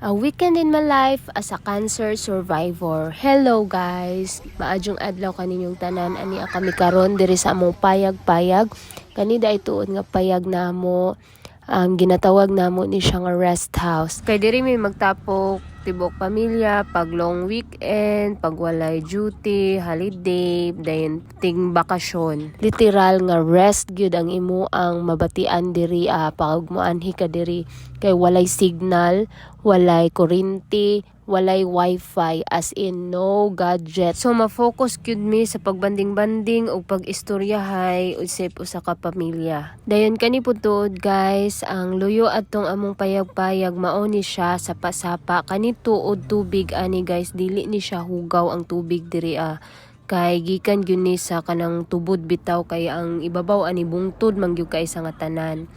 A weekend in my life as a cancer survivor. Hello guys. Maadjong adlaw kaninyong tanan ani kami karon diri sa among payag-payag. Kanida ituod nga payag namo ang ginatawag namo ni siya nga rest house. Kay diri may magtapok tibok pamilya pag long weekend, pag walay duty, holiday, dayon ting bakasyon. Literal nga rest gyud ang imo ang mabatian diri ah, pag moanhi ka diri kay walay signal, walay kuryente, walay wifi as in no gadget. So ma-focus gyud mi sa pagbanding-banding o pag-istoryahay usip usa ka pamilya. Dayon kani putod guys, ang luyo atong among payag-payag mao ni siya sa pasapa kani tuod tubig ani guys dili ni siya hugaw ang tubig diri ah kay gikan gyud ni sa kanang tubod bitaw kay ang ibabaw ani bungtod man kay sa nga tanan.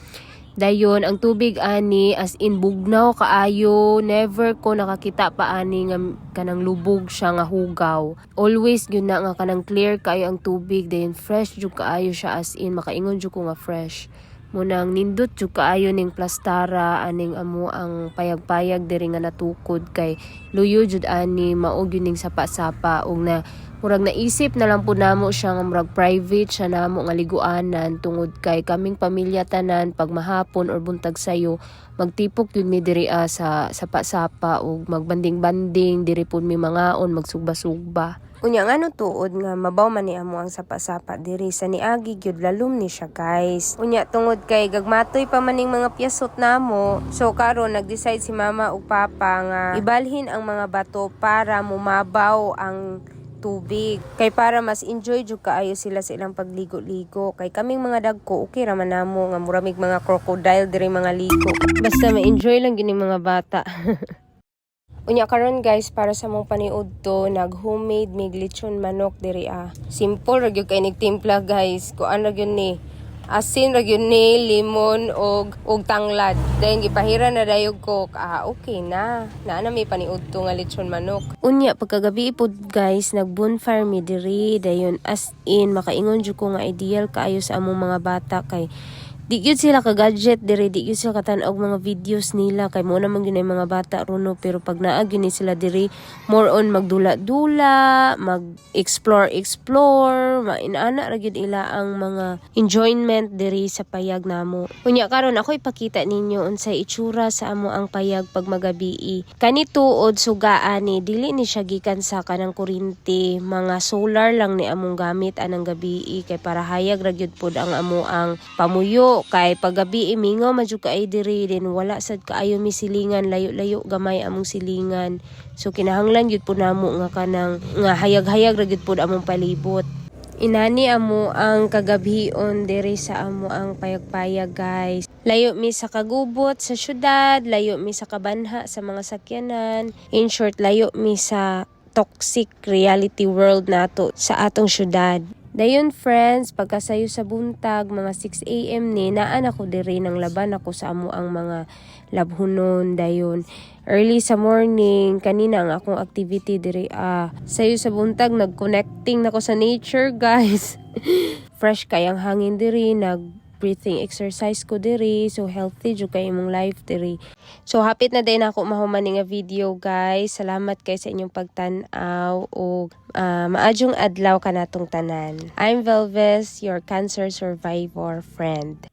Dayon, ang tubig ani as in bugnaw kaayo, never ko nakakita pa ani nga kanang lubog siya nga hugaw. Always yun na nga kanang clear kaayo ang tubig, dayon fresh jud kaayo siya as in makaingon jud ko nga fresh. Munang nindot jud kaayo ning plastara aning amo ang payag-payag diri nga natukod kay luyo jud ani mao gyud ning sapa-sapa ug na murag naisip na lang po namo siya nga murag private siya namo nga liguanan tungod kay kaming pamilya tanan pag mahapon or buntag sayo magtipok yun mi diri ah, sa sapa-sapa ug magbanding-banding diri pud mi mangaon magsugba-sugba Unya nga no tuod nga mabaw man ni amo ang sapa-sapa diri sa niagi gyud lalom ni siya guys. Unya tungod kay gagmatoy pa maning mga piyasot namo. So karon nag-decide si mama ug papa nga ibalhin ang mga bato para mumabaw ang tubig. Kay para mas enjoy jud kaayo sila sa ilang pagligo-ligo. Kay kaming mga dagko okay ra man namo nga muramig mga crocodile diri mga ligo. Basta ma-enjoy lang gini mga bata. Unya karon guys para sa mong paniud to nag homemade mig manok diri ah. Simple ra gyud kay nigtimpla guys. Kuan ra gyud ni asin ra gyud limon og og tanglad. Then gipahira na dayog ko ah okay na. Naa na may paniud to nga lechon manok. Unya pagkagabi pod guys nag bonfire mi diri dayon as in makaingon jud ko nga ideal kaayo sa among mga bata kay Di gyud sila ka gadget diri di gyud sila katan-og mga videos nila kay mo naman gyud mga bata runo pero pag naa gyud sila diri more on magdula-dula, mag-explore explore, mainana ra gyud ila ang mga enjoyment diri sa payag namo. Unya karon ako ipakita ninyo unsay itsura sa amo ang payag pag magabii. Kani tuod sugaan ni dili ni siya gikan sa kanang kuryente, mga solar lang ni among gamit anang gabii kay para hayag ra gyud pod ang amo ang pamuyo kay paggabi imingo madyo kay diri din wala sad kaayo mi silingan layo-layo gamay among silingan so kinahanglan gyud po namo nga kanang nga hayag-hayag ra gyud pod among palibot Inani amo ang kagabhion diri sa amo ang payag-payag guys. Layo mi sa kagubot sa syudad, layo mi sa kabanha sa mga sakyanan. In short, layo mi sa toxic reality world nato sa atong syudad. Dayon friends, pagkasayo sa buntag, mga 6 a.m. ni, naan ako diri ng laban ako sa amo ang mga labhunon dayon. Early sa morning, kanina ang akong activity diri ah. Sayo sa buntag, nag-connecting nako sa nature guys. Fresh kayang hangin diri, nag breathing exercise ko diri so healthy jud kay imong life diri. So hapit na din ako mahuman nga video guys. Salamat kay sa inyong pagtan-aw o ah, maadjong adlaw kanatong tanan. I'm Velves your cancer survivor friend